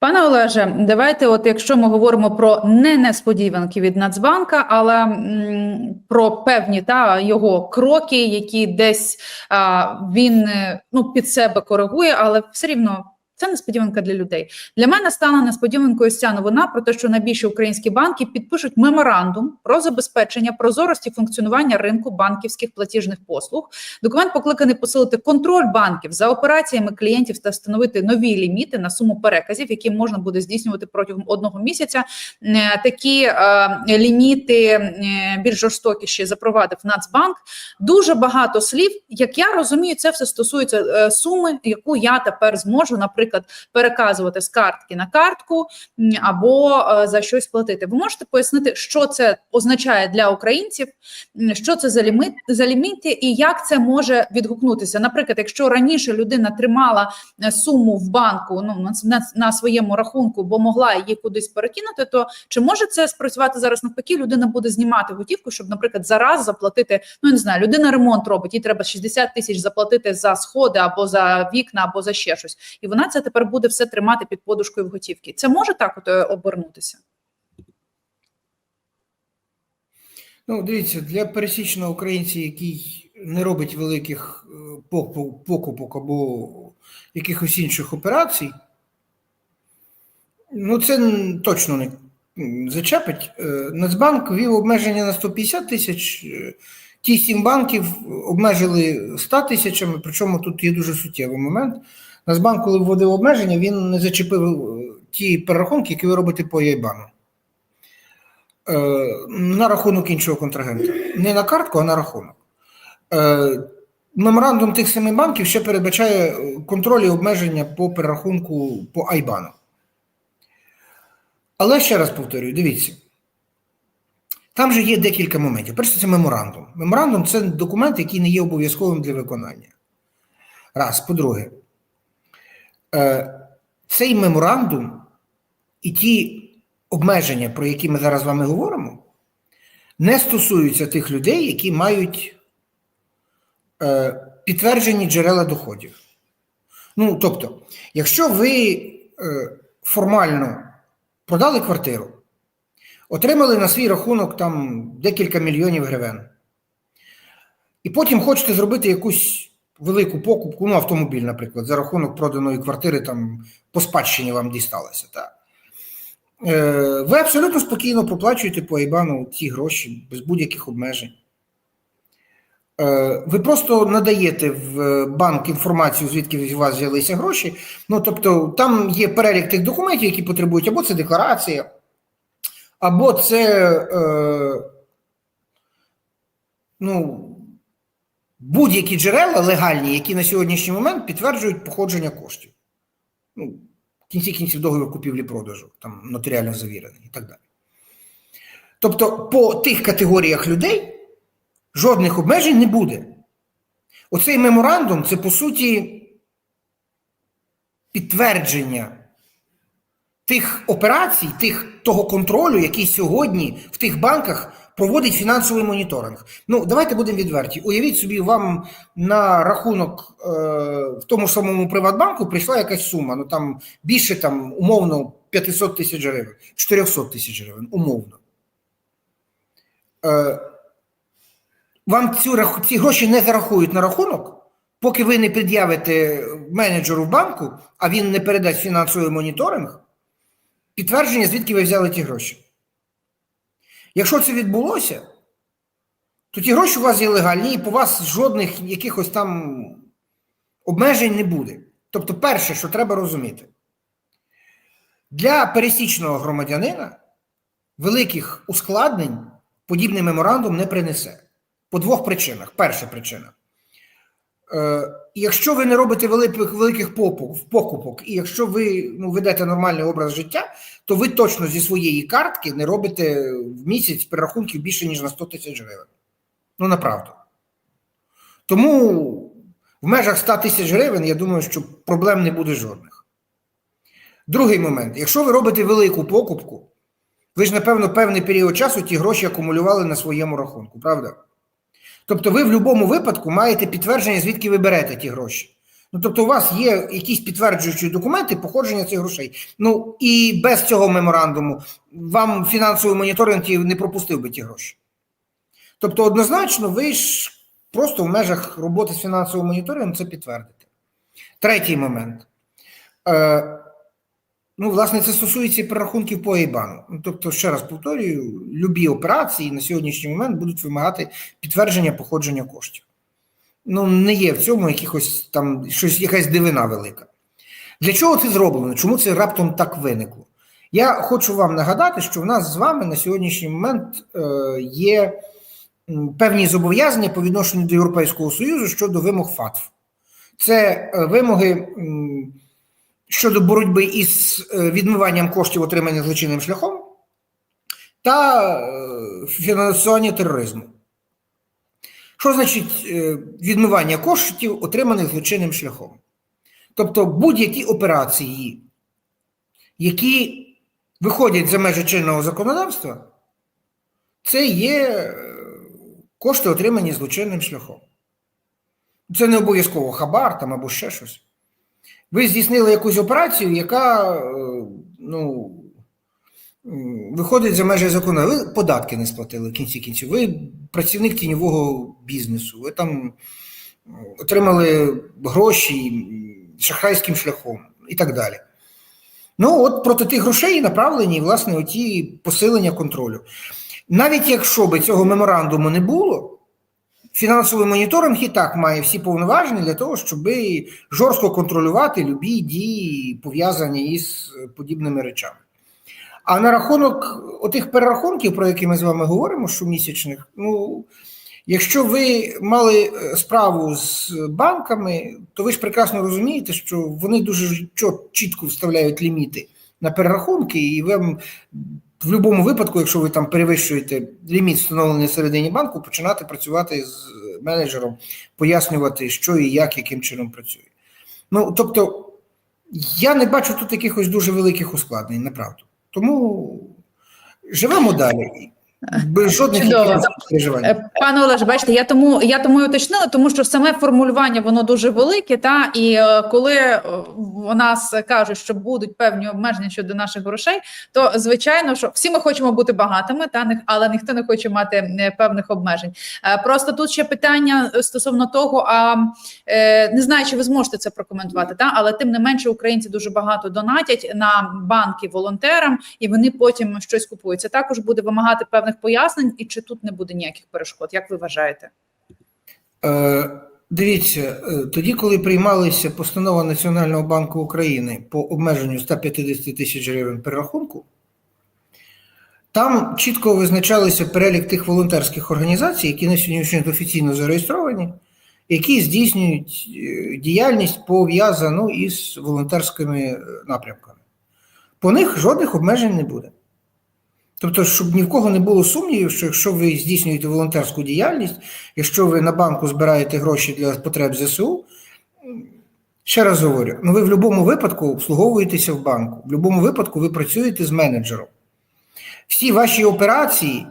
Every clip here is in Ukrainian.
Пане Олеже, давайте, от якщо ми говоримо про не несподіванки від Нацбанка, але м, про певні та його кроки, які десь а, він е, ну під себе коригує, але все рівно. Це несподіванка для людей. Для мене стала несподіванкою ця новина про те, що найбільші українські банки підпишуть меморандум про забезпечення прозорості функціонування ринку банківських платіжних послуг. Документ покликаний посилити контроль банків за операціями клієнтів та встановити нові ліміти на суму переказів, які можна буде здійснювати протягом одного місяця. Е, Такі е, ліміти е, більш жорстокіші запровадив Нацбанк. Дуже багато слів. Як я розумію, це все стосується е, суми, яку я тепер зможу, наприклад, переказувати з картки на картку або е, за щось платити. Ви можете пояснити, що це означає для українців, що це за лімит за ліміти, і як це може відгукнутися? Наприклад, якщо раніше людина тримала е, суму в банку ну на, на своєму рахунку, бо могла її кудись перекинути, то чи може це спрацювати зараз навпаки? Людина буде знімати готівку, щоб, наприклад, зараз заплатити. Ну я не знаю, людина ремонт робить, їй треба 60 тисяч заплатити за сходи або за вікна, або за ще щось, і вона це тепер буде все тримати під подушкою в готівці. Це може так от е, обернутися? Ну, дивіться, для пересічного українця, який не робить великих е, покупок або якихось інших операцій, ну це точно не зачепить. Е, Нацбанк ввів обмеження на 150 тисяч. Ті сім банків обмежили 100 тисячами, причому тут є дуже суттєвий момент. Нацбанк, коли вводив обмеження, він не зачепив е, ті перерахунки, які ви робите по Яйбану. Е, на рахунок іншого контрагента. Не на картку, а на рахунок. Е, Меморандум тих семи банків ще передбачає контроль і обмеження по перерахунку по Айбану. Але ще раз повторюю: дивіться. Там же є декілька моментів. Перше, це меморандум. Меморандум це документ, який не є обов'язковим для виконання. Раз. По-друге, цей меморандум і ті обмеження, про які ми зараз з вами говоримо, не стосуються тих людей, які мають е, підтверджені джерела доходів. Ну, тобто, якщо ви е, формально продали квартиру, отримали на свій рахунок там декілька мільйонів гривень, і потім хочете зробити якусь велику покупку, ну, автомобіль, наприклад, за рахунок проданої квартири там по спадщині вам дісталося. Так. Е, Ви абсолютно спокійно проплачуєте по Айбану ті гроші без будь-яких обмежень. Е, Ви просто надаєте в банк інформацію, звідки у вас з'явилися гроші. Ну, тобто, там є перелік тих документів, які потребують, або це декларація, або це е, ну, будь-які джерела легальні, які на сьогоднішній момент підтверджують походження коштів. Ну, в кінці кінців договір купівлі-продажу, там нотаріально завірений і так далі. Тобто, по тих категоріях людей жодних обмежень не буде. Оцей меморандум це по суті підтвердження тих операцій, тих, того контролю, який сьогодні в тих банках проводить фінансовий моніторинг. Ну, давайте будемо відверті. Уявіть собі, вам на рахунок е, в тому ж самому Приватбанку прийшла якась сума, ну там більше там умовно 500 тисяч гривень, 400 тисяч гривень, умовно. Е, вам цю, ці гроші не зарахують на рахунок, поки ви не пред'явите менеджеру в банку, а він не передасть фінансовий моніторинг, підтвердження, звідки ви взяли ті гроші. Якщо це відбулося, то ті гроші у вас є легальні, і по вас жодних якихось там обмежень не буде. Тобто, перше, що треба розуміти, для пересічного громадянина великих ускладнень подібний меморандум не принесе. По двох причинах. Перша причина. Е, якщо ви не робите великих великих покупок, і якщо ви ну, ведете нормальний образ життя, то ви точно зі своєї картки не робите в місяць перерахунків більше, ніж на 100 тисяч гривень. Ну, направду. Тому в межах 100 тисяч гривень, я думаю, що проблем не буде жодних. Другий момент: якщо ви робите велику покупку, ви ж, напевно, певний період часу ті гроші акумулювали на своєму рахунку, правда? Тобто ви в будь-якому випадку маєте підтвердження, звідки ви берете ті гроші. Ну, тобто, у вас є якісь підтверджуючі документи походження цих грошей. Ну і без цього меморандуму вам фінансовий моніторинг не пропустив би ті гроші. Тобто, однозначно, ви ж просто в межах роботи з фінансовим моніторингом це підтвердите. Третій момент. Е, ну, власне, це стосується перерахунків по Ейбану. Ну, тобто, ще раз повторюю, любі операції на сьогоднішній момент будуть вимагати підтвердження походження коштів. Ну, не є в цьому якихось там щось, якась дивина велика. Для чого це зроблено? Чому це раптом так виникло? Я хочу вам нагадати, що в нас з вами на сьогоднішній момент е, є певні зобов'язання по відношенню до Європейського Союзу щодо вимог ФАТФ. Це е, вимоги щодо боротьби із е, відмиванням коштів, отриманих злочинним шляхом, та е, фінансування тероризму. Що значить е, відмивання коштів, отриманих злочинним шляхом? Тобто будь-які операції, які виходять за межі чинного законодавства, це є кошти, отримані злочинним шляхом. Це не обов'язково хабар там або ще щось. Ви здійснили якусь операцію, яка е, ну, виходить за межі закону. Ви податки не сплатили в кінці кінців. Ви працівник тіньового бізнесу, ви там отримали гроші шахрайським шляхом і так далі. Ну, от проти тих грошей направлені, власне, оті посилення контролю. Навіть якщо би цього меморандуму не було, фінансовий моніторинг і так має всі повноваження для того, щоб жорстко контролювати любі дії, пов'язані із е, подібними речами. А на рахунок отих перерахунків, про які ми з вами говоримо, щомісячних, ну, якщо ви мали е, справу з банками, то ви ж прекрасно розумієте, що вони дуже чітко вставляють ліміти на перерахунки, і вам в будь-якому випадку, якщо ви там перевищуєте ліміт, встановлений всередині банку, починати працювати з менеджером, пояснювати, що і як, яким чином працює. Ну, тобто, я не бачу тут якихось дуже великих ускладнень, направду. Тому живемо далі. Без жодних Чудово. переживань. Е, Пане Олеже, бачите, я тому я тому і уточнила, тому що саме формулювання воно дуже велике. Та і е, коли е, у нас кажуть, що будуть певні обмеження щодо наших грошей, то звичайно, що всі ми хочемо бути багатими, та але ніхто не хоче мати е, певних обмежень. Е, Просто тут ще питання стосовно того, а е, не знаю, чи ви зможете це прокоментувати, та але тим не менше українці дуже багато донатять на банки волонтерам, і вони потім щось купують. Це також буде вимагати певних пояснень, і чи тут не буде ніяких перешкод? Як ви вважаєте? Е, Дивіться, е, тоді, коли приймалася постанова Національного банку України по обмеженню 150 тисяч гривень перерахунку, там чітко визначалися перелік тих волонтерських організацій, які на сьогоднішній день офіційно зареєстровані, які здійснюють е, діяльність пов'язану із волонтерськими е, напрямками. По них жодних обмежень не буде. Тобто, щоб ні в кого не було сумнівів, що якщо ви здійснюєте волонтерську діяльність, якщо ви на банку збираєте гроші для потреб ЗСУ, ще раз говорю, ну ви в будь-якому випадку обслуговуєтеся в банку, в будь-якому випадку ви працюєте з менеджером. Всі ваші операції,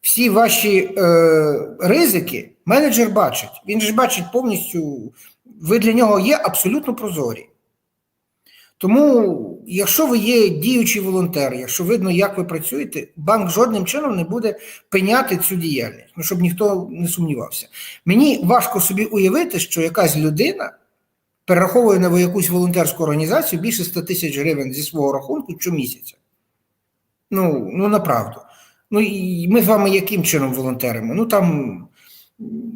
всі ваші е, ризики менеджер бачить. Він ж бачить повністю, ви для нього є абсолютно прозорі. Тому, якщо ви є діючий волонтер, якщо видно, як ви працюєте, банк жодним чином не буде пеняти цю діяльність, ну щоб ніхто не сумнівався. Мені важко собі уявити, що якась людина перераховує на якусь волонтерську організацію більше 100 тисяч гривень зі свого рахунку щомісяця. Ну, ну направду. Ну і ми з вами яким чином волонтеримо? Ну там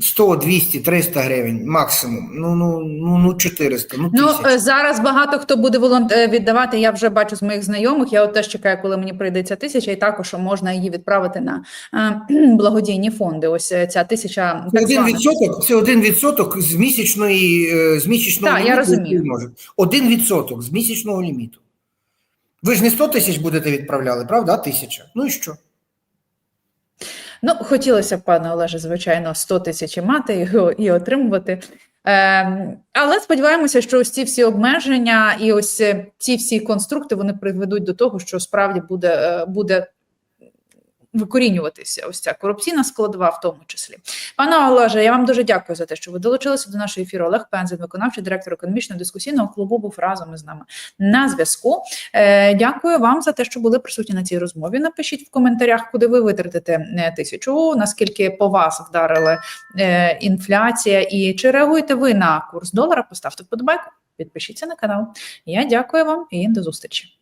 100, 200, 300 гривень максимум. Ну, ну, ну, ну 400, ну Ну 1000. е, зараз багато хто буде е, віддавати. Я вже бачу з моїх знайомих. Я от теж чекаю, коли мені прийдеться тисяча, і також можна її відправити на е, благодійні фонди. Ось ця тисяча Це так один відсоток, це один відсоток з місячної з місячного Так, я ліміту, розумію. може. Один відсоток з місячного ліміту. Ви ж не 100 тисяч будете відправляли, правда? А тисяча. Ну і що? Ну, хотілося б, пане Олеже, звичайно, 100 тисяч мати і, і отримувати. Ем, але сподіваємося, що ось ці всі обмеження і ось ці всі конструкти вони приведуть до того, що справді буде, е, буде викорінюватися ось ця корупційна складова, в тому числі. Пане Олеже, я вам дуже дякую за те, що ви долучилися до нашого ефіру. Олег Пензен, виконавчий директор економічного дискусійного клубу, був разом із нами на зв'язку. Е, дякую вам за те, що були присутні на цій розмові. Напишіть в коментарях, куди ви витратите е, тисячу, наскільки по вас вдарила е, інфляція, і чи реагуєте ви на курс долара? Поставте вподобайку, підпишіться на канал. Я дякую вам і до зустрічі.